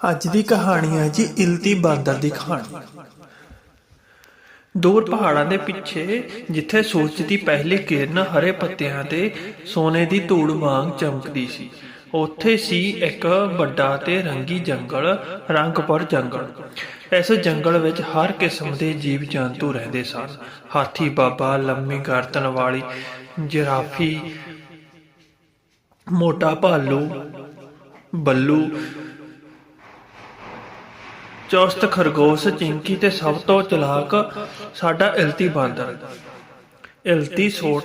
ਅੱਜ ਦੀ ਕਹਾਣੀ ਹੈ ਜੀ ਇਲਤੀ ਬਾਂਦਰ ਦੀ ਕਹਾਣੀ। ਦੂਰ ਪਹਾੜਾਂ ਦੇ ਪਿੱਛੇ ਜਿੱਥੇ ਸੂਰਜ ਦੀ ਪਹਿਲੀ ਕਿਰਨ ਹਰੇ ਪੱਤਿਆਂ ਤੇ ਸੋਨੇ ਦੀ ਧੂੜ ਵਾਂਗ ਚਮਕਦੀ ਸੀ ਉੱਥੇ ਸੀ ਇੱਕ ਵੱਡਾ ਤੇ ਰੰਗੀ ਜੰਗਲ ਰੰਗਪੁਰ ਜੰਗਲ। ਇਸ ਜੰਗਲ ਵਿੱਚ ਹਰ ਕਿਸਮ ਦੇ ਜੀਵ ਜੰਤੂ ਰਹਿੰਦੇ ਸਨ। ਹਾਥੀ ਬਾਬਾ ਲੰਮੀ ਗਰਦਨ ਵਾਲੀ ਜਿਰਾਫੀ ਮੋਟਾ ਭਾਲੂ ਬੱਲੂ ਚੁਸਤ ਖਰਗੋਸ਼ ਚਿੰਕੀ ਤੇ ਸਭ ਤੋਂ ਚਲਾਕ ਸਾਡਾ ਇਲਤੀ ਬਾਂਦਰ। ਇਲਤੀ ਛੋਟ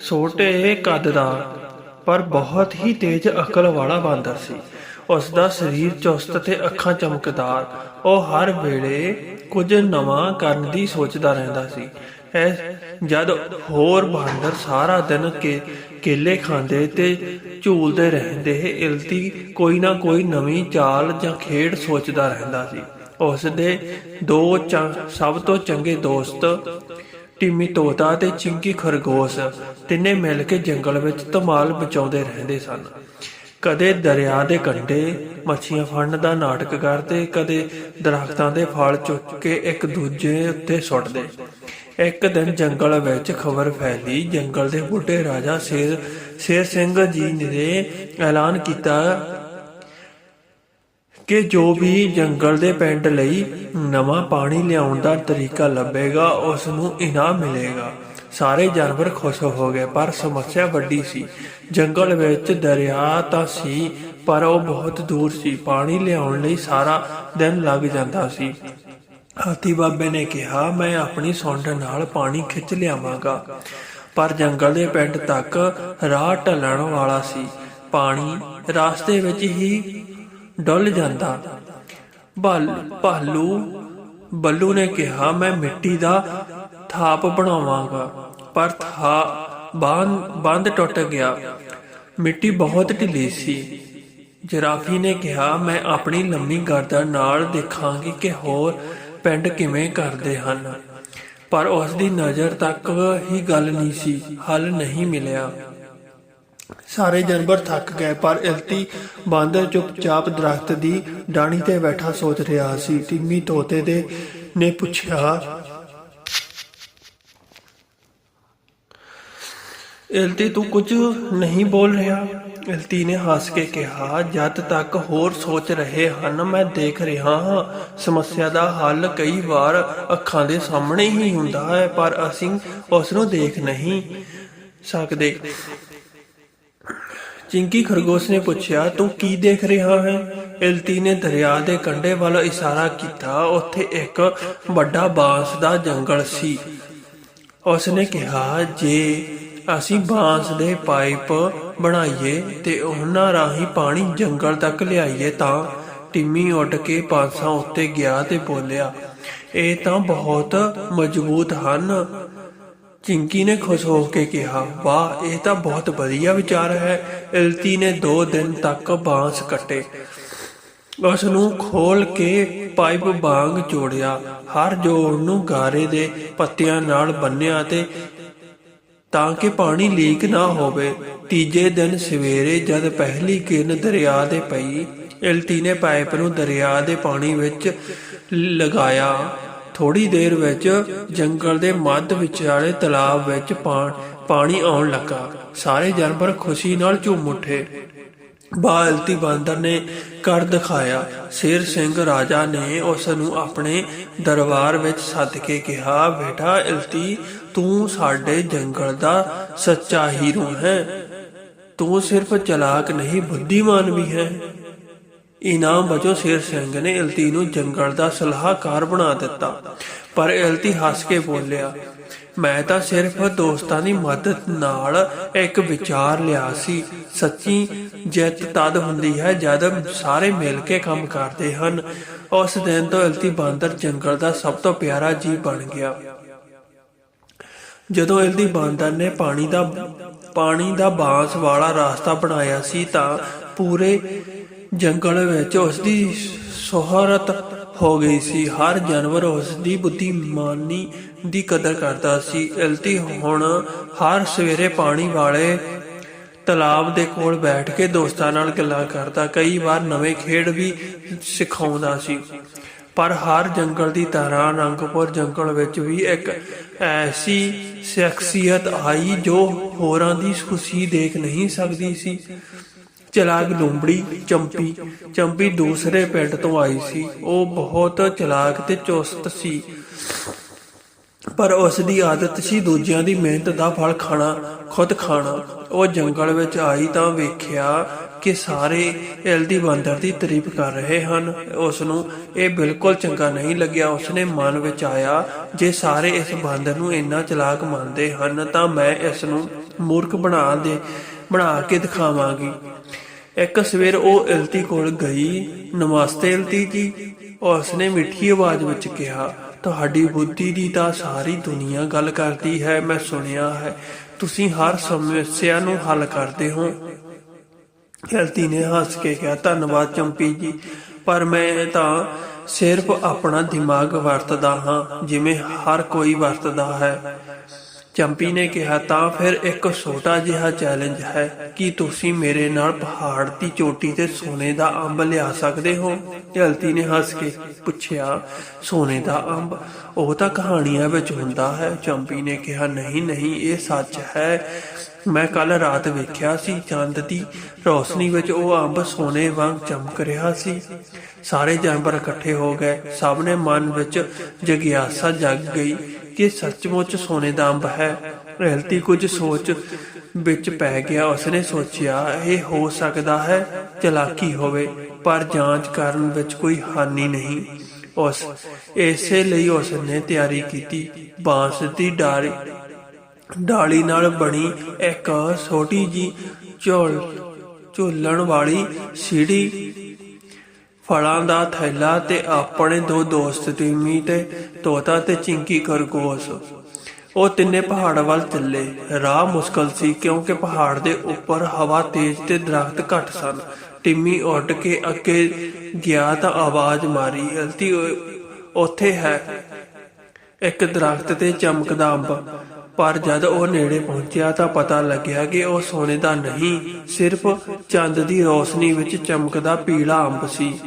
ਛੋਟੇ ਕੱਦ ਦਾ, ਪਰ ਬਹੁਤ ਹੀ ਤੇਜ਼ ਅਕਲ ਵਾਲਾ ਬਾਂਦਰ ਸੀ। ਉਸ ਦਾ ਸਰੀਰ ਚੁਸਤ ਤੇ ਅੱਖਾਂ ਚਮਕਦਾਰ, ਉਹ ਹਰ ਵੇਲੇ ਕੁਝ ਨਵਾਂ ਕਰਨ ਦੀ ਸੋਚਦਾ ਰਹਿੰਦਾ ਸੀ। ਇਹ ਜਦ ਹੋਰ ਬਾਂਦਰ ਸਾਰਾ ਦਿਨ ਕੇ, ਕੇਲੇ ਖਾਂਦੇ ਤੇ ਝੂਲਦੇ ਰਹਿੰਦੇ ਇਲਤੀ ਕੋਈ ਨਾ ਕੋਈ ਨਵੀਂ ਚਾਲ ਜਾਂ ਖੇਡ ਸੋਚਦਾ ਰਹਿੰਦਾ ਸੀ। ਉਸ ਦੇ ਦੋ ਸਭ ਤੋਂ ਚੰਗੇ ਦੋਸਤ ਟਿਮੀ ਤੋਤਾ ਤੇ ਚਿੰਕੀ ਖਰਗੋਸ਼, ਤਿੰਨੇ ਮਿਲ ਕੇ ਜੰਗਲ ਵਿੱਚ ਧਮਾਲ ਮਚਾਉਂਦੇ ਰਹਿੰਦੇ ਸਨ। ਕਦੇ ਦਰਿਆ ਦੇ ਕੰਢੇ ਮੱਛੀਆਂ ਫੜਨ ਦਾ ਨਾਟਕ ਕਰਦੇ, ਕਦੇ ਦਰਖਤਾਂ ਦੇ ਫਲ ਚੁੱਕ ਕੇ ਇੱਕ ਦੂਜੇ ਉੱਤੇ ਸੁੱਟਦੇ। ਇੱਕ ਦਿਨ ਜੰਗਲ ਵਿੱਚ ਖਬਰ ਫੈਲੀ, ਜੰਗਲ ਦੇ ਬੁੱਢੇ ਰਾਜਾ ਸ਼ੇਰ ਸ਼ੇਰ ਸਿੰਘ ਜੀ ਨੇ ਐਲਾਨ ਕੀਤਾ ਕਿ ਜੋ ਵੀ ਜੰਗਲ ਦੇ ਪਿੰਡ ਲਈ ਨਵਾਂ ਪਾਣੀ ਲਿਆਉਣ ਦਾ ਤਰੀਕਾ ਲੱਭੇਗਾ, ਉਸ ਨੂੰ ਇਨਾਮ ਮਿਲੇਗਾ। ਸਾਰੇ ਜਾਨਵਰ ਖੁਸ਼ ਹੋ ਗਏ, ਪਰ ਸਮੱਸਿਆ ਵੱਡੀ ਸੀ। ਜੰਗਲ ਵਿੱਚ ਦਰਿਆ ਤਾਂ ਸੀ, ਪਰ ਉਹ ਬਹੁਤ ਦੂਰ ਸੀ। ਪਾਣੀ ਲਿਆਉਣ ਲਈ ਸਾਰਾ ਦਿਨ ਲੱਗ ਜਾਂਦਾ ਸੀ। ਹਾਥੀ ਬਾਬੇ ਨੇ ਕਿਹਾ, ਮੈਂ ਆਪਣੀ ਸੁੰਡ ਨਾਲ ਪਾਣੀ ਖਿੱਚ ਲਿਆਵਾਂਗਾ। ਪਰ ਜੰਗਲ ਦੇ ਪਿੰਡ ਤੱਕ ਰਾਹ ਢਲਣ ਵਾਲਾ ਸੀ। ਪਾਣੀ ਰਸਤੇ ਵਿੱਚ ਹੀ ਡੁੱਲ ਜਾਂਦਾ। ਬਲ ਭਾਲੂ, ਬੱਲੂ ਨੇ ਕਿਹਾ, ਮੈਂ ਮਿੱਟੀ ਦਾ ਥਾਪ ਬਣਾਵਾਂਗਾ। ਪਰ ਥਾ ਬੰਦ ਬੰਦ ਟੁੱਟ ਗਿਆ। ਮਿੱਟੀ ਬਹੁਤ ਢਿੱਲੀ ਸੀ। ਜਰਾਫੀ ਨੇ ਕਿਹਾ, ਮੈਂ ਆਪਣੀ ਲੰਮੀ ਗਰਦਨ ਨਾਲ ਦੇਖਾਂਗੀ ਕਿ ਹੋਰ ਪਿੰਡ ਕਿਵੇਂ ਕਰਦੇ ਹਨ। ਪਰ ਉਸ ਦੀ ਨਜ਼ਰ ਤੱਕ ਹੀ ਗੱਲ ਨਹੀਂ ਸੀ, ਹੱਲ ਨਹੀਂ ਮਿਲਿਆ। ਸਾਰੇ ਜਾਨਵਰ ਥੱਕ ਗਏ, ਪਰ ਇਲਤੀ ਬਾਂਦਰ ਚੁੱਪਚਾਪ ਦਰਖਤ ਦੀ ਡਾਣੀ ਤੇ ਬੈਠਾ ਸੋਚ ਰਿਹਾ ਸੀ। ਟਿੰਮੀ ਤੋਤੇ ਦੇ ਨੇ ਪੁੱਛਿਆ, ਇਲਤੀ, ਤੂੰ ਕੁਝ ਨਹੀਂ ਬੋਲ ਰਿਹਾ? ਇਲਤੀ ਨੇ ਹੱਸ ਕੇ ਕਿਹਾ, ਜਦ ਤੱਕ ਹੋਰ ਸੋਚ ਰਹੇ ਹਨ, ਮੈਂ ਦੇਖ ਰਿਹਾ ਹਾਂ। ਸਮੱਸਿਆ ਦਾ ਹੱਲ ਕਈ ਵਾਰ ਅੱਖਾਂ ਦੇ ਸਾਹਮਣੇ ਹੀ ਹੁੰਦਾ ਹੈ, ਪਰ ਅਸੀਂ ਉਸ ਨੂੰ ਦੇਖ ਨਹੀਂ ਸਕਦੇ। ਚਿੰਕੀ ਖਰਗੋਸ਼ ਨੇ ਪੁੱਛਿਆ, ਤੂੰ ਕੀ ਦੇਖ ਰਿਹਾ ਹੈ? ਇਲਤੀ ਨੇ ਦਰਿਆ ਦੇ ਕੰਢੇ ਵੱਲ ਇਸ਼ਾਰਾ ਕੀਤਾ। ਉੱਥੇ ਇੱਕ ਵੱਡਾ ਬਾਂਸ ਦਾ ਜੰਗਲ ਸੀ। ਉਸ ਨੇ ਕਿਹਾ, ਜੇ ਅਸੀਂ ਬਾਂਸ ਦੇ ਪਾਈਪ ਬਣਾਈਏ ਤੇ ਉਹਨਾਂ ਰਾਹੀਂ ਪਾਣੀ ਜੰਗਲ ਤੱਕ ਲਿਆਈਏ ਤਾਂ ਟਿੰਮੀ ਉੱਡ ਕੇ ਪਾਸਾਂ ਉੱਤੇ ਗਿਆ ਤੇ ਬੋਲਿਆ, ਇਹ ਤਾਂ ਬਹੁਤ ਮਜ਼ਬੂਤ ਹਨ। ਚਿੰਕੀ ਨੇ ਖੁਸ਼ ਹੋ ਕੇ ਕਿਹਾ, ਵਾਹ, ਇਹ ਤਾਂ ਬਹੁਤ ਵਧੀਆ ਵਿਚਾਰ ਹੈ। ਇਲਤੀ ਨੇ 2 ਦਿਨ ਤੱਕ ਬਾਂਸ ਕੱਟੇ। ਉਸ ਨੂੰ ਖੋਲ ਕੇ ਪਾਈਪ ਵਾਂਗ ਜੋੜਿਆ। ਹਰ ਜੋੜ ਨੂੰ ਗਾਰੇ ਦੇ ਪੱਤਿਆਂ ਨਾਲ ਬੰਨਿਆ ਤੇ ਤਾਂ ਕਿ ਪਾਣੀ ਲੀਕ ਨਾ ਹੋਵੇ। ਤੀਜੇ ਦਿਨ ਸਵੇਰੇ ਜਦ ਪਹਿਲੀ ਕਿਰਨ ਦਰਿਆ ਦੇ ਪਈ, ਇਲਤੀ ਨੇ ਪਾਈਪ ਨੂੰ ਦਰਿਆ ਦੇ ਪਾਣੀ ਵਿੱਚ ਲਗਾਇਆ। ਥੋੜੀ ਦੇਰ ਵਿੱਚ ਜੰਗਲ ਦੇ ਮੱਧ ਵਿਚਾਲੇ ਤਲਾਬ ਵਿੱਚ ਪਾਣੀ ਆਉਣ ਲੱਗਾ। ਸਾਰੇ ਜਾਨਵਰ ਖੁਸ਼ੀ ਨਾਲ ਝੂਮ ਉੱਠੇ। ਬਾਲਤੀ ਬਾਂਦਰ ਨੇ ਕਰ ਦਿਖਾਇਆ। ਸ਼ੇਰ ਸਿੰਘ ਰਾਜਾ ਨੇ ਉਸ ਨੂੰ ਆਪਣੇ ਦਰਬਾਰ ਵਿੱਚ ਸੱਦ ਕੇ ਕਿਹਾ, ਬੇਟਾ ਇਲਤੀ, ਤੂੰ ਸਾਡੇ ਜੰਗਲ ਦਾ ਸੱਚਾ ਹੀਰੋ ਹੈ। ਤੂੰ ਸਿਰਫ ਚਲਾਕ ਨਹੀਂ, ਬੁੱਧੀਮਾਨ ਵੀ ਹੈ। ਇਨਾਮ ਵਜੋਂ ਸ਼ੇਰ ਸਿੰਘ ਨੇ ਇਲਤੀ ਨੂੰ ਜੰਗਲ ਦਾ ਸਲਾਹਕਾਰ ਬਣਾ ਦਿੱਤਾ, ਪਰ ਇਲਤੀ ਹੱਸ ਕੇ ਬੋਲਿਆ, ਮੈਂ ਤਾਂ ਸਿਰਫ ਦੋਸਤਾਂ ਦੀ ਮਦਦ ਨਾਲ ਇੱਕ ਵਿਚਾਰ ਲਿਆ ਸੀ। ਸੱਚੀ ਜਿੱਤ ਤਦ ਹੁੰਦੀ ਹੈ ਜਦ ਸਾਰੇ ਮਿਲ ਕੇ ਕੰਮ ਕਰਦੇ ਹਨ। ਉਸ ਦਿਨ ਤੋਂ ਇਲਤੀ ਬਾਂਦਰ ਜੰਗਲ ਦਾ ਸਭ ਤੋਂ ਪਿਆਰਾ ਜੀਵ ਬਣ ਗਿਆ। ਜਦੋਂ ਇਲਦੀ ਬਾਂਦਰ ਨੇ ਪਾਣੀ ਦਾ ਪਾਣੀ ਦਾ ਬਾਂਸ ਵਾਲਾ ਰਸਤਾ ਬਣਾਇਆ ਸੀ ਤਾਂ ਪੂਰੇ ਜੰਗਲ ਵਿੱਚ ਉਸ ਦੀ ਸ਼ੋਹਰਤ ਹੋ ਗਈ ਸੀ। ਹਰ ਜਾਨਵਰ ਉਸ ਦੀ ਬੁੱਧੀਮਾਨੀ ਦੀ ਕਦਰ ਕਰਦਾ ਸੀ। ਇਲਤੀ ਹੁਣ ਹਰ ਸਵੇਰੇ ਪਾਣੀ ਵਾਲੇ ਤਲਾਬ ਦੇ ਕੋਲ ਬੈਠ ਕੇ ਦੋਸਤਾਂ ਨਾਲ ਗੱਲਾਂ ਕਰਦਾ। ਕਈ ਵਾਰ ਨਵੇਂ ਖੇਡ ਵੀ ਸਿਖਾਉਂਦਾ ਸੀ। ਪਰ ਹਰ ਜੰਗਲ ਦੀ ਤਰ੍ਹਾਂ ਅਨੰਗਪੁਰ ਜੰਗਲ ਵਿੱਚ ਵੀ ਇੱਕ ਐਸੀ ਸ਼ਖਸੀਅਤ ਆਈ ਜੋ ਹੋਰਾਂ ਦੀ ਖੁਸ਼ੀ ਦੇਖ ਨਹੀਂ ਸਕਦੀ ਸੀ। ਚਲਾਕ ਲੂੰਬੜੀ ਚੰਪੀ। ਚੰਪੀ ਦੂਸਰੇ ਪਿੰਡ ਤੋਂ ਆਈ ਸੀ। ਉਹ ਬਹੁਤ ਚਲਾਕ ਤੇ ਚੁਸਤ ਸੀ। ਪਰ ਉਸ ਦੀ ਆਦਤ ਸੀ ਦੂਜਿਆਂ ਦੀ ਮਿਹਨਤ ਦਾ ਫਲ ਖਾਣਾ, ਖੁਦ ਖਾਣਾ। ਉਹ ਜੰਗਲ ਵਿੱਚ ਆਈ ਤਾਂ ਵੇਖਿਆ ਕਿ ਸਾਰੇ ਐਲਦੀ ਬਾਂਦਰ ਦੀ ਤਾਰੀਫ ਕਰ ਰਹੇ ਹਨ। ਉਸ ਨੂੰ ਇਹ ਬਿਲਕੁਲ ਚੰਗਾ ਨਹੀਂ ਲੱਗਿਆ। ਉਸਨੇ ਮਨ ਵਿੱਚ ਆਇਆ, ਜੇ ਸਾਰੇ ਇਸ ਬਾਂਦਰ ਨੂੰ ਇੰਨਾ ਚਲਾਕ ਮੰਨਦੇ ਹਨ ਤਾਂ ਮੈਂ ਇਸ ਨੂੰ ਮੂਰਖ ਬਣਾ ਦੇ, ਬਣਾ ਕੇ ਦਿਖਾਵਾਂਗੀ। ਇੱਕ ਸਵੇਰ ਉਹ ਇਲਤੀ ਕੋਲ ਗਈ, ਨਮਸਤੇ ਇਲਤੀ ਜੀ ਉਸਨੇ ਮਿੱਠੀ ਆਵਾਜ਼ ਵਿੱਚ ਕਿਹਾ, ਤੁਹਾਡੀ ਬੁੱਧੀ ਦੀ ਤਾਂ ਸਾਰੀ ਦੁਨੀਆ ਗੱਲ ਕਰਦੀ ਹੈ, ਮੈਂ ਸੁਣਿਆ ਹੈ। ਤੁਸੀਂ ਹਰ ਸਮੱਸਿਆ ਨੂੰ ਹੱਲ ਕਰਦੇ ਹੋ। ਇਲਤੀ ਨੇ ਹੱਸ ਕੇ ਕਿਹਾ, ਧੰਨਵਾਦ ਚੰਪੀ ਜੀ, ਪਰ ਮੈਂ ਤਾਂ ਸਿਰਫ ਆਪਣਾ ਦਿਮਾਗ ਵਰਤਦਾ ਹਾਂ, ਜਿਵੇਂ ਹਰ ਕੋਈ ਵਰਤਦਾ ਹੈ। ਚੰਪੀ ਨੇ ਕਿਹਾ, ਤਾਂ ਫਿਰ ਇੱਕ ਛੋਟਾ ਜਿਹਾ ਚੈਲੰਜ ਹੈ ਕਿ ਤੁਸੀਂ ਮੇਰੇ ਨਾਲ ਪਹਾੜ ਦੀ ਚੋਟੀ ਤੇ ਸੋਨੇ ਦਾ ਅੰਬ ਲਿਆ ਸਕਦੇ ਹੋ? ਜਲਤੀ ਨੇ ਹੱਸ ਕੇ ਪੁੱਛਿਆ, ਸੋਨੇ ਦਾ ਅੰਬ? ਉਹ ਤਾਂ ਕਹਾਣੀਆਂ ਵਿੱਚ ਹੁੰਦਾ ਹੈ। ਚੰਪੀ ਨੇ ਕਿਹਾ, ਨਹੀਂ ਨਹੀਂ, ਇਹ ਸੱਚ ਹੈ। ਮੈਂ ਕੱਲ ਰਾਤ ਵੇਖਿਆ ਸੀ, ਚੰਦ ਦੀ ਰੋਸ਼ਨੀ ਵਿੱਚ ਉਹ ਅੰਬ ਸੋਨੇ ਵਾਂਗ ਚਮਕ ਰਿਹਾ ਸੀ। ਸਾਰੇ ਜਾਨਵਰ ਇਕੱਠੇ ਹੋ ਗਏ। ਸਭ ਨੇ ਮਨ ਵਿੱਚ ਜਗਿਆਸਾ ਜਾਗ ਗਈ। ਕਿ ਸੱਚਮੁੱਚ ਸੋਨੇ ਦਾ ਅੰਬ ਹੈ। ਰਹਿਲਤੀ ਕੁਝ ਸੋਚ ਵਿੱਚ ਪੈ ਗਿਆ। ਉਸਨੇ ਸੋਚਿਆ, ਇਹ ਹੋ ਸਕਦਾ ਹੈ ਚਲਾਕੀ ਹੋਵੇ, ਪਰ ਜਾਂਚ ਕਰਨ ਵਿੱਚ ਕੋਈ ਹਾਨੀ ਨਹੀਂ। ਉਸ, ਇਸੇ ਲਈ ਉਸਨੇ ਤਿਆਰੀ ਕੀਤੀ। ਬਾਂਸ ਦੀ ਡਾਰੀ ਡਾਲੀ ਨਾਲ ਬਣੀ ਇੱਕ ਛੋਟੀ ਜੀ ਝੋਲ, ਝੋਲਣ ਵਾਲੀ ਸੀੜੀ ਫਲਾਂ ਦਾ ਥੈਲਾ ਤੇ ਆਪਣੇ ਦੋ ਦੋਸਤ ਟੀਮੀ ਤੇ ਤੋਤਾ ਤੇ ਚਿੰਕੀ ਖਰਗੋਸ਼। ਉਹ ਤਿੰਨੇ ਪਹਾੜ ਵੱਲ ਚੱਲੇ। ਰਾਹ ਮੁਸ਼ਕਲ ਸੀ ਕਿਉਂਕਿ ਪਹਾੜ ਦੇ ਉੱਪਰ ਹਵਾ ਤੇਜ਼ ਤੇ ਦਰਖਤ ਘੱਟ ਸਨ। ਟਿੰਮੀ ਉੱਡ ਕੇ ਅੱਗੇ ਗਿਆ ਤਾਂ ਆਵਾਜ਼ ਮਾਰੀ ਹਲਤੀ ਉੱਥੇ ਹੈ। ਇੱਕ ਦਰਖਤ ਤੇ ਚਮਕਦਾ ਅੰਬ। ਪਰ ਜਦ ਉਹ ਨੇੜੇ ਪਹੁੰਚਿਆ ਤਾਂ ਪਤਾ ਲੱਗਿਆ ਕਿ ਉਹ ਸੋਨੇ ਦਾ ਨਹੀਂ, ਸਿਰਫ ਚੰਦ ਦੀ ਰੋਸ਼ਨੀ ਵਿੱਚ ਚਮਕਦਾ ਪੀਲਾ ਅੰਬ ਸੀ।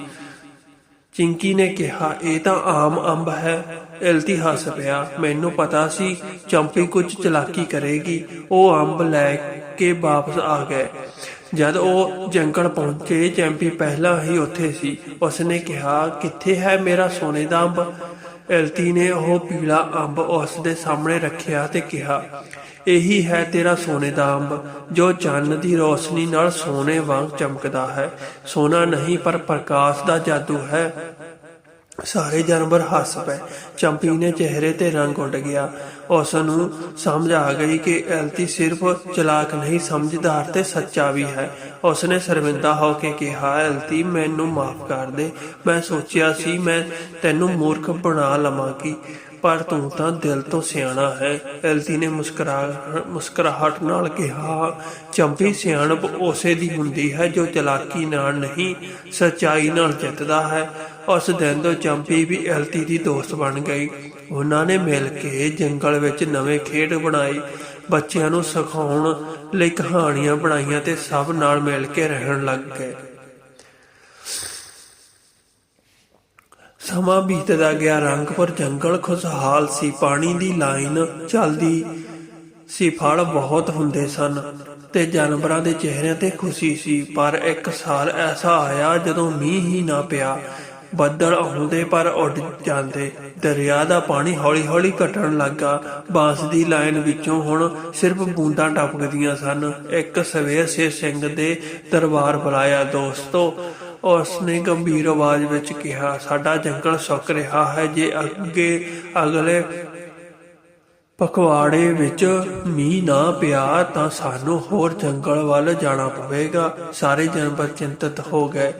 ਚਿੰਕੀ ਨੇ ਕਿਹਾ, ਇਹ ਤਾਂ ਆਮ ਅੰਬ ਹੈ। ਇਲਤੀ ਹੱਸ ਪਿਆ। ਮੈਨੂੰ ਪਤਾ ਸੀ, ਚੰਪੀ ਕੁਝ ਚਲਾਕੀ ਕਰੇਗੀ। ਉਹ ਅੰਬ ਲੈ ਕੇ ਵਾਪਸ ਆ ਗਏ। ਜਦ ਉਹ ਜੰਗਲ ਪਹੁੰਚੇ, ਚੰਪੀ ਪਹਿਲਾਂ ਹੀ ਉੱਥੇ ਸੀ। ਉਸਨੇ ਕਿਹਾ, ਕਿੱਥੇ ਹੈ ਮੇਰਾ ਸੋਨੇ ਦਾ ਅੰਬ? ਐਲਤੀ ਨੇ ਉਹ ਪੀਲਾ ਅੰਬ ਉਸ ਦੇ ਸਾਹਮਣੇ ਰੱਖਿਆ ਤੇ ਕਿਹਾ, ਇਹੀ ਹੈ ਤੇਰਾ ਸੋਨੇ ਦਾ ਅੰਬ, ਜੋ ਚੰਨ ਦੀ ਰੋਸ਼ਨੀ ਨਾਲ ਸੋਨੇ ਵਾਂਗ ਚਮਕਦਾ ਹੈ। ਸੋਨਾ ਨਹੀਂ, ਪਰ ਪ੍ਰਕਾਸ਼ ਦਾ ਜਾਦੂ ਹੈ। ਸਾਰੇ ਜਾਨਵਰ ਹੱਸ ਪਏ। ਚੰਪੀ ਨੇ ਚਿਹਰੇ ਤੇ ਰੰਗ ਉੱਡ ਗਿਆ। ਉਸ ਨੂੰ ਸਮਝ ਆ ਗਈ ਕਿ ਐਲਤੀ ਸਿਰਫ ਚਲਾਕ ਨਹੀਂ, ਸਮਝਦਾਰ ਤੇ ਸੱਚਾ ਵੀ ਹੈ। ਉਸਨੇ ਸ਼ਰਮਿੰਦਾ ਹੋ ਕੇ ਕਿਹਾ, ਐਲਤੀ, ਮੈਨੂੰ ਮਾਫ ਕਰ ਦੇ। ਮੈਂ ਸੋਚਿਆ ਸੀ ਮੈਂ ਤੈਨੂੰ ਮੂਰਖ ਬਣਾ ਲਵਾਂਗੀ ਪਰ ਤੂੰ ਤਾਂ ਦਿਲ ਤੋਂ ਸਿਆਣਾ ਹੈ। ਐਲਤੀ ਨੇ ਮੁਸਕਰਾ, ਮੁਸਕਰਾਹਟ ਨਾਲ ਕਿਹਾ, ਚੰਪੀ, ਸਿਆਣਪ ਉਸੇ ਦੀ ਹੁੰਦੀ ਹੈ ਜੋ ਚਲਾਕੀ ਨਾਲ ਨਹੀਂ, ਸਚਾਈ ਨਾਲ ਜਿੱਤਦਾ ਹੈ। ਉਸ ਦਿਨ ਤੋਂ ਚੰਪੀ ਵੀ ਐਲਤੀ ਦੀ ਦੋਸਤ ਬਣ ਗਈ। ਉਹਨਾਂ ਨੇ ਮਿਲ ਕੇ ਜੰਗਲ ਵਿੱਚ ਨਵੇਂ ਖੇਡ ਬਣਾਈ। ਬੱਚਿਆਂ ਨੂੰ ਸਿਖਾਉਣ ਲਈ ਕਹਾਣੀਆਂ ਬਣਾਈਆਂ ਤੇ ਸਭ ਨਾਲ ਮਿਲ ਕੇ ਰਹਿਣ ਲੱਗ ਗਏ। ਸਮਾਂ ਬੀਤਦਾ ਗਿਆ। ਰੰਗਪੁਰ ਜੰਗਲ ਖੁਸ਼ਹਾਲ ਸੀ। ਪਾਣੀ ਦੀ ਲਾਈਨ ਚੱਲਦੀ ਸੀ। ਫਲ ਬਹੁਤ ਹੁੰਦੇ ਸਨ ਤੇ ਜਾਨਵਰਾਂ ਦੇ ਚਿਹਰਿਆਂ ਤੇ ਖੁਸ਼ੀ ਸੀ। ਪਰ ਇੱਕ ਸਾਲ ਐਸਾ ਆਇਆ ਜਦੋਂ ਮੀਂਹ ਹੀ ਨਾ ਪਿਆ। ਬੱਦਲ ਆਉਂਦੇ ਪਰ ਉੱਡ ਜਾਂਦੇ। ਦਰਿਆ ਦਾ ਪਾਣੀ ਹੌਲੀ-ਹੌਲੀ ਘਟਣ ਲੱਗਾ। ਬਾਂਸ ਦੀ ਲਾਈਨ ਵਿੱਚੋਂ ਹੁਣ ਸਿਰਫ ਬੂੰਦਾਂ ਟਪਕਦੀਆਂ ਸਨ। ਇੱਕ ਸਵੇਰ ਸੇ ਸਿੰਘ ਦੇ ਦਰਬਾਰ ਬੁਲਾਇਆ, ਦੋਸਤੋ, ਉਸਨੇ ਗੰਭੀਰ ਆਵਾਜ਼ ਵਿੱਚ ਕਿਹਾ, ਸਾਡਾ ਜੰਗਲ ਸੁੱਕ ਰਿਹਾ ਹੈ, ਜੇ ਅੱਗੇ ਅਗਲੇ ਪਖਵਾੜੇ ਵਿੱਚ ਮੀਂਹ ਨਾ ਪਿਆ ਤਾਂ ਸਾਨੂੰ ਹੋਰ ਜੰਗਲ ਵੱਲ ਜਾਣਾ ਪਵੇਗਾ। ਸਾਰੇ ਜਾਨਵਰ ਚਿੰਤਤ ਹੋ ਗਏ।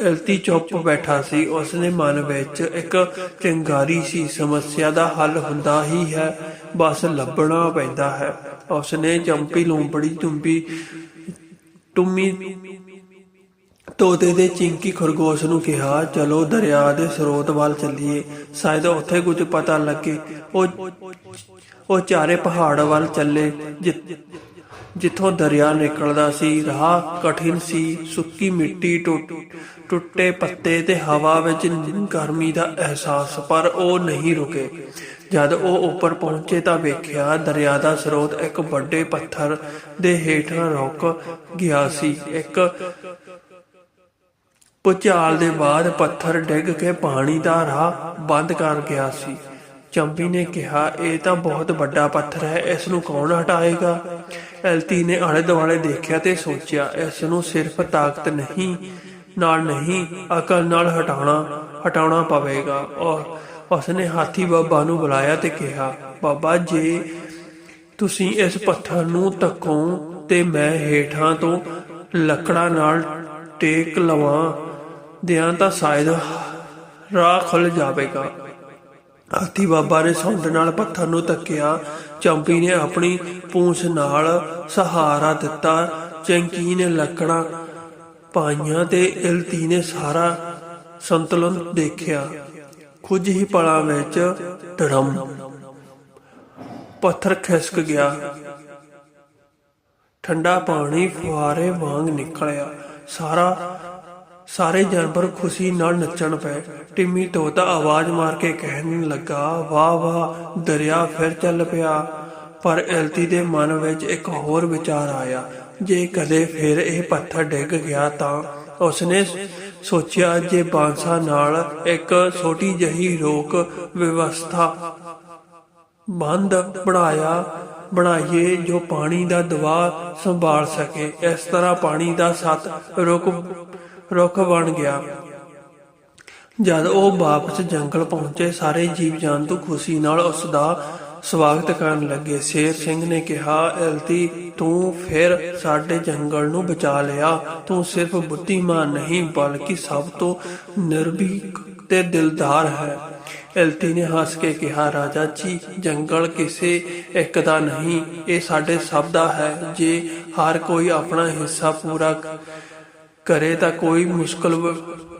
ਇਲਤੀ ਚੁੱਪ ਬੈਠਾ ਸੀ। ਉਸਨੇ ਮਨ ਵਿੱਚ ਇੱਕ ਚਿੰਗਾਰੀ ਸੀ। ਸਮੱਸਿਆ ਦਾ ਹੱਲ ਹੁੰਦਾ ਹੀ ਹੈ। ਬਸ ਲੱਭਣਾ ਪੈਂਦਾ ਹੈ। ਉਸਨੇ ਚੰਪੀ ਲੂੰਬੜੀ ਤੁੰਬੀ ਟੁੰਮੀ ਤੋਤੇ ਦੇ ਚਿੰਕੀ ਖਰਗੋਸ਼ ਨੂੰ ਕਿਹਾ, ਚਲੋ ਦਰਿਆ ਦੇ ਸਰੋਤ ਵੱਲ ਚੱਲੀਏ। ਸ਼ਾਇਦ ਉੱਥੇ ਕੁਝ ਪਤਾ ਲੱਗੇ। ਉਹ ਉਹ ਚਾਰੇ ਪਹਾੜ ਵੱਲ ਚੱਲੇ। ਜਿੱਥੋਂ ਦਰਿਆ ਨਿਕਲਦਾ ਸੀ, ਰਾਹ ਕਠਿਨ ਸੀ, ਸੁੱਕੀ ਮਿੱਟੀ ਟੁੱਟੇ ਪੱਤੇ ਤੇ ਹਵਾ ਵਿੱਚ ਗਰਮੀ ਦਾ ਅਹਿਸਾਸ, ਪਰ ਉਹ ਨਹੀਂ ਰੁਕੇ। ਜਦ ਉਹ ਉੱਪਰ ਪਹੁੰਚੇ ਤਾਂ ਵੇਖਿਆ ਦਰਿਆ ਦਾ ਸਰੋਤ ਇੱਕ ਵੱਡੇ ਪੱਥਰ ਦੇ ਹੇਠਾਂ ਰੁਕ ਗਿਆ ਸੀ। ਇੱਕ ਭੁਚਾਲ ਦੇ ਬਾਅਦ ਪੱਥਰ ਡਿੱਗ ਕੇ ਪਾਣੀ ਦਾ ਰਾਹ ਬੰਦ ਕਰ ਗਿਆ ਸੀ। ਚੰਪੀ ਨੇ ਕਿਹਾ, ਇਹ ਤਾਂ ਬਹੁਤ ਵੱਡਾ ਪੱਥਰ ਹੈ, ਇਸ ਨੂੰ ਕੌਣ ਹਟਾਏਗਾ? ਐਲਤੀ ਨੇ ਆਲੇ ਦੁਆਲੇ ਦੇਖਿਆ ਤੇ ਸੋਚਿਆ, ਇਸ ਨੂੰ ਸਿਰਫ ਤਾਕਤ ਨਹੀਂ, ਨਾਲ ਨਹੀਂ, ਅਕਲ ਨਾਲ ਹਟਾਉਣਾ ਹਟਾਉਣਾ ਪਵੇਗਾ। ਔਰ ਉਸਨੇ ਹਾਥੀ ਬਾਬਾ ਨੂੰ ਬੁਲਾਇਆ ਤੇ ਕਿਹਾ, ਬਾਬਾ ਜੇ ਤੁਸੀਂ ਇਸ ਪੱਥਰ ਨੂੰ ਧੱਕੋ ਤੇ ਮੈਂ ਹੇਠਾਂ ਤੋਂ ਲੱਕੜਾਂ ਨਾਲ ਟੇਕ ਲਵਾਂ ਦਿਆਂ ਤਾਂ ਸ਼ਾਇਦ ਰਾਹ ਖੁੱਲ ਜਾਵੇਗਾ। ਹਾਥੀ ਬਾਬਾ ਨੇ ਸੁੰਡ ਨਾਲ ਪੱਥਰ ਨੂੰ ਧੱਕਿਆ। ਚੰਪੀ ਨੇ ਆਪਣੀ ਪੂੰਛ ਨਾਲ ਸਹਾਰਾ ਦਿੱਤਾ। ਚੰਕੀ ਨੇ ਲੱਕੜਾਂ ਪਾਈਆਂ ਤੇ ਇਲਤੀ ਨੇ ਸਾਰਾ ਸੰਤੁਲਨ ਦੇਖਿਆ। ਕੁਝ ਹੀ ਪਲਾਂ ਵਿੱਚ ਧੜਮ ਪੱਥਰ ਖਿਸਕ ਗਿਆ। ਠੰਡਾ ਪਾਣੀ ਫੁਹਾਰੇ ਵਾਂਗ ਨਿਕਲਿਆ। ਸਾਰਾ ਸਾਰੇ ਜਾਨਵਰ ਖੁਸ਼ੀ ਨਾਲ ਨੱਚਣ ਪਏ। ਟਿੰਮੀ ਤੋਤਾ ਆਵਾਜ਼ ਮਾਰ ਕੇ ਕਹਿਣ ਲੱਗਾ, ਵਾਹ ਵਾਹ, ਦਰਿਆ ਫਿਰ ਚੱਲ ਪਿਆ। ਪਰ ਐਲਤੀ ਦੇ ਮਨ ਵਿੱਚ ਇੱਕ ਹੋਰ ਵਿਚਾਰ ਆਇਆ। ਜੇ ਕਦੇ ਫਿਰ ਇਹ ਪੱਥਰ ਡਿੱਗ ਗਿਆ ਤਾਂ ਉਸਨੇ ਸੋਚਿਆ ਜੇ ਬਾਂਸਾ ਨਾਲ ਇੱਕ ਛੋਟੀ ਜਹੀ ਰੋਕ ਵਿਵਸਥਾ ਬੰਦ ਬਣਾਇਆ, ਬਣਾਈਏ ਜੋ ਪਾਣੀ ਦਾ ਦਬਾਅ ਸੰਭਾਲ ਸਕੇ। ਇਸ ਤਰ੍ਹਾਂ ਪਾਣੀ ਦਾ ਸੱਤ ਰੁਕ ਰੁੱਖ ਬਣ ਗਿਆ। ਜਦ ਉਹ ਵਾਪਸ ਜੰਗਲ ਪਹੁੰਚੇ, ਸਾਰੇ ਜੀਵ ਜੰਤੂ ਖੁਸ਼ੀ ਨਾਲ ਉਸ ਦਾ ਸਵਾਗਤ ਕਰਨ ਲੱਗੇ। ਸ਼ੇਰ ਸਿੰਘ ਨੇ ਕਿਹਾ ਇਲਤੀ ਤੂੰ ਫਿਰ ਸਾਡੇ ਜੰਗਲ ਨੂੰ ਬਚਾ ਲਿਆ। ਤੂੰ ਸਿਰਫ ਬੁੱਧੀਮਾਨ ਨਹੀਂ, ਬਲਕਿ ਸਭ ਤੋਂ ਨਿਰਭੀਕ ਤੇ ਦਿਲਦਾਰ ਹੈ। ਐਲਤੀ ਨੇ ਹੱਸ ਕੇ ਕਿਹਾ, ਰਾਜਾ ਜੀ, ਜੰਗਲ ਕਿਸੇ ਇੱਕ ਦਾ ਨਹੀਂ, ਇਹ ਸਾਡੇ ਸਭ ਦਾ ਹੈ। ਜੇ ਹਰ ਕੋਈ ਆਪਣਾ ਹਿੱਸਾ ਪੂਰਾ ਕ- ਕਰੇ ਤਾਂ ਕੋਈ ਮੁਸ਼ਕਲ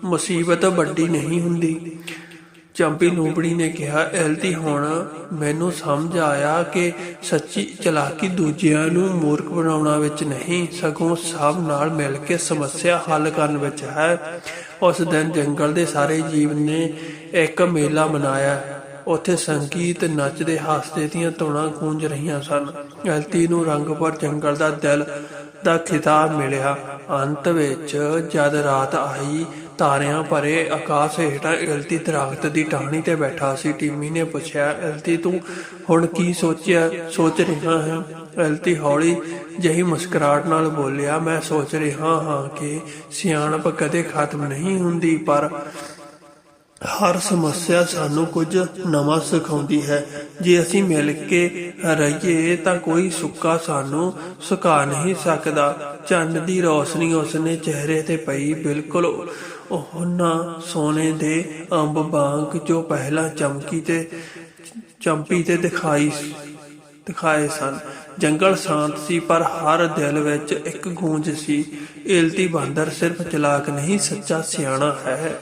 ਮੁਸੀਬਤ ਵੱਡੀ ਨਹੀਂ ਹੁੰਦੀ। ਚੰਪੀ ਲੂੰਬੜੀ ਨੇ ਕਿਹਾ, ਐਲਤੀ, ਹੁਣ ਮੈਨੂੰ ਸਮਝ ਆਇਆ ਕਿ ਸੱਚੀ ਚਲਾਕੀ ਦੂਜਿਆਂ ਨੂੰ ਮੂਰਖ ਬਣਾਉਣਾ ਵਿੱਚ ਨਹੀਂ, ਸਗੋਂ ਸਭ ਨਾਲ ਮਿਲ ਕੇ ਸਮੱਸਿਆ ਹੱਲ ਕਰਨ ਵਿੱਚ ਹੈ। ਉਸ ਦਿਨ ਜੰਗਲ ਦੇ ਸਾਰੇ ਜੀਵ ਨੇ ਇੱਕ ਮੇਲਾ ਮਨਾਇਆ। ਉੱਥੇ ਸੰਗੀਤ ਨੱਚਦੇ ਹੱਸਦੇ ਦੀਆਂ ਧੁਨਾਂ ਗੂੰਜ ਰਹੀਆਂ ਸਨ। ਐਲਤੀ ਨੂੰ ਰੰਗ ਪਰ ਜੰਗਲ ਦਾ ਦਿਲ ਦਾ ਖਿਤਾਬ ਮਿਲਿਆ। ਅੰਤ ਵਿੱਚ ਜਦ ਰਾਤ ਆਈ, ਤਾਰਿਆਂ ਭਰੇ ਆਕਾਸ਼ ਹੇਠਾਂ ਇਲਤੀ ਦਰਖਤ ਦੀ ਟਾਹਣੀ ਤੇ ਬੈਠਾ ਸੀ। ਟੀਮੀ ਨੇ ਪੁੱਛਿਆ ਇਲਤੀ ਤੂੰ ਹੁਣ ਕੀ ਸੋਚਿਆ, ਸੋਚ ਰਿਹਾ ਹੈ? ਇਲਤੀ ਹੌਲੀ ਜਹੀ ਮੁਸਕਰਾਹਟ ਨਾਲ ਬੋਲਿਆ, ਮੈਂ ਸੋਚ ਰਿਹਾ ਹਾਂ ਕਿ ਸਿਆਣਪ ਕਦੇ ਖਤਮ ਨਹੀਂ ਹੁੰਦੀ, ਪਰ ਹਰ ਸਮੱਸਿਆ ਸਾਨੂੰ ਕੁਝ ਨਵਾਂ ਸਿਖਾਉਂਦੀ ਹੈ। ਜੇ ਅਸੀਂ ਮਿਲ ਕੇ ਰਹੀਏ ਤਾਂ ਕੋਈ ਸੁੱਕਾ ਸਾਨੂੰ ਸੁਕਾ ਨਹੀਂ ਸਕਦਾ। ਚੰਨ ਦੀ ਰੋਸ਼ਨੀ ਉਸਨੇ ਚਿਹਰੇ ਤੇ ਪਈ ਬਿਲਕੁਲ ਉਹਨਾਂ ਸੋਨੇ ਦੇ ਅੰਬ ਵਾਂਗ ਜੋ ਪਹਿਲਾਂ ਚਮਕੀ ਤੇ ਚੰਪੀ ਤੇ ਦਿਖਾਈ ਦਿਖਾਏ ਸਨ। ਜੰਗਲ ਸ਼ਾਂਤ ਸੀ, ਪਰ ਹਰ ਦਿਲ ਵਿੱਚ ਇੱਕ ਗੂੰਜ ਸੀ। ਇਲਤੀ ਬਾਂਦਰ ਸਿਰਫ ਚਲਾਕ ਨਹੀਂ, ਸੱਚਾ ਸਿਆਣਾ ਹੈ।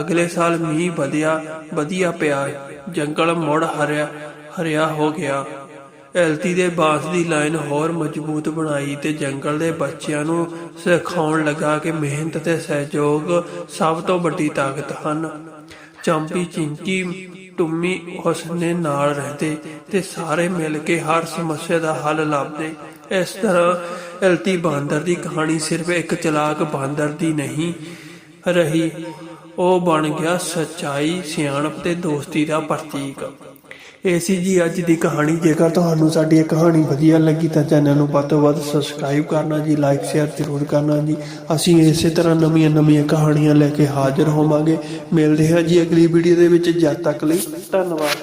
ਅਗਲੇ ਸਾਲ ਮੀਂਹ ਵਧਿਆ, ਵਧੀਆ ਪਿਆ, ਜੰਗਲ ਮੁੜ ਹਰਿਆ ਹਰਿਆ ਹੋ ਗਿਆ। ਐਲਤੀ ਦੇ ਬਾਂਸ ਦੀ ਲਾਈਨ ਹੋਰ ਮਜ਼ਬੂਤ ਬਣਾਈ ਤੇ ਜੰਗਲ ਦੇ ਬੱਚਿਆਂ ਨੂੰ ਸਿਖਾਉਣ ਲੱਗਾ ਕਿ ਮਿਹਨਤ ਤੇ ਸਹਿਯੋਗ ਸਭ ਤੋਂ ਵੱਡੀ ਤਾਕਤ ਹਨ। ਚੰਪੀ ਚਿੰਕੀ, ਟੁੰਮੀ ਉਸ ਨਾਲ ਰਹਦੇ ਤੇ ਸਾਰੇ ਮਿਲ ਕੇ ਹਰ ਸਮੱਸਿਆ ਦਾ ਹੱਲ ਲੱਭਦੇ। ਇਸ ਤਰ੍ਹਾਂ ਐਲਤੀ ਬਾਂਦਰ ਦੀ ਕਹਾਣੀ ਸਿਰਫ ਇੱਕ ਚਲਾਕ ਬਾਂਦਰ ਦੀ ਨਹੀਂ ਰਹੀ। ਉਹ ਬਣ ਗਿਆ ਸੱਚਾਈ, ਸਿਆਣਪ ਤੇ ਦੋਸਤੀ ਦਾ ਪ੍ਰਤੀਕ। ਇਹ ਸੀ ਜੀ ਅੱਜ ਦੀ ਕਹਾਣੀ। ਜੇਕਰ ਤੁਹਾਨੂੰ ਸਾਡੀ ਇਹ ਕਹਾਣੀ ਵਧੀਆ ਲੱਗੀ ਤਾਂ ਚੈਨਲ ਨੂੰ ਵੱਧ ਤੋਂ ਵੱਧ ਸਬਸਕ੍ਰਾਈਬ ਕਰਨਾ ਜੀ, ਲਾਈਕ, ਸ਼ੇਅਰ ਜ਼ਰੂਰ ਕਰਨਾ ਜੀ। ਅਸੀਂ ਇਸੇ ਤਰ੍ਹਾਂ ਨਵੀਆਂ ਨਵੀਆਂ ਕਹਾਣੀਆਂ ਲੈ ਕੇ ਹਾਜ਼ਰ ਹੋਵਾਂਗੇ। ਮਿਲਦੇ ਹਾਂ ਜੀ ਅਗਲੀ ਵੀਡੀਓ ਦੇ ਵਿੱਚ। ਜਦ ਤੱਕ ਲਈ ਧੰਨਵਾਦ।